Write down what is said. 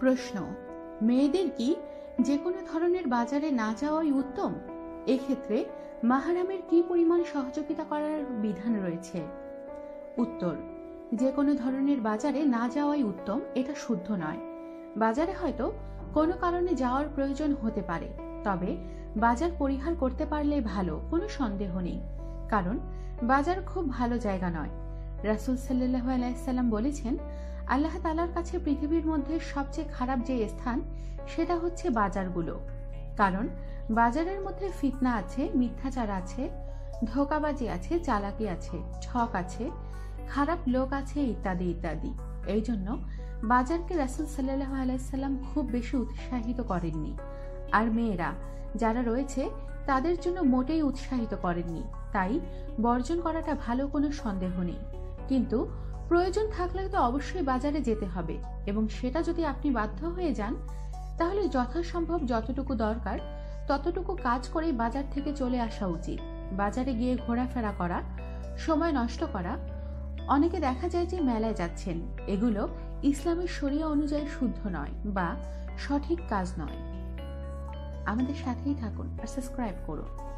প্রশ্ন, মেয়েদের কি যে কোনো ধরনের বাজারে না যাওয়াই উত্তম? এক্ষেত্রে মাহারামের কি পরিমাণ সহযোগিতা করার বিধান রয়েছে? উত্তর যে কোনো ধরনের বাজারে না যাওয়াই উত্তম, এটা শুদ্ধ নয়। বাজারে হয়তো কোনো কারণে যাওয়ার প্রয়োজন হতে পারে, তবে বাজার পরিহার করতে পারলে ভালো, কোনো সন্দেহ নেই। কারণ, বাজার খুব ভালো জায়গা নয়। রাসুল সাল্লাহ আলাইসাল্লাম বলেছেন আল্লাহ তালার কাছে পৃথিবীর মধ্যে সবচেয়ে খারাপ যে স্থান, সেটা হচ্ছে বাজারগুলো। কারণ বাজারের মধ্যে ফিতনা আছে, মিথ্যাচার আছে, ধোকাবাজি আছে, চালাকি আছে ঠক আছে, খারাপ লোক আছে ইত্যাদি ইত্যাদি। এই জন্য বাজারকে রাসুল সাল্লাহ আলাইসাল্লাম খুব বেশি উৎসাহিত করেননি। আর মেয়েরা যারা রয়েছে, তাদের জন্য মোটেই উৎসাহিত করেননি। তাই বর্জন করাটা ভালো কোনো সন্দেহ নেই। কিন্তু প্রয়োজন থাকলে তো অবশ্যই বাজারে যেতে হবে। এবং সেটা যদি আপনি বাধ্য হয়ে যান, তাহলে যথাসম্ভব যতটুকু দরকার, ততটুকু কাজ করেই বাজার থেকে চলে আসা উচিত। বাজারে গিয়ে ঘোরাফেরা করা, সময় নষ্ট করা, অনেকে দেখা যায় যে মেলায় যাচ্ছেন। এগুলো ইসলামের শরিয়া অনুযায়ী শুদ্ধ নয় বা সঠিক কাজ নয়। আমাদের সাথেই থাকুন আর সাবস্ক্রাইব করুন।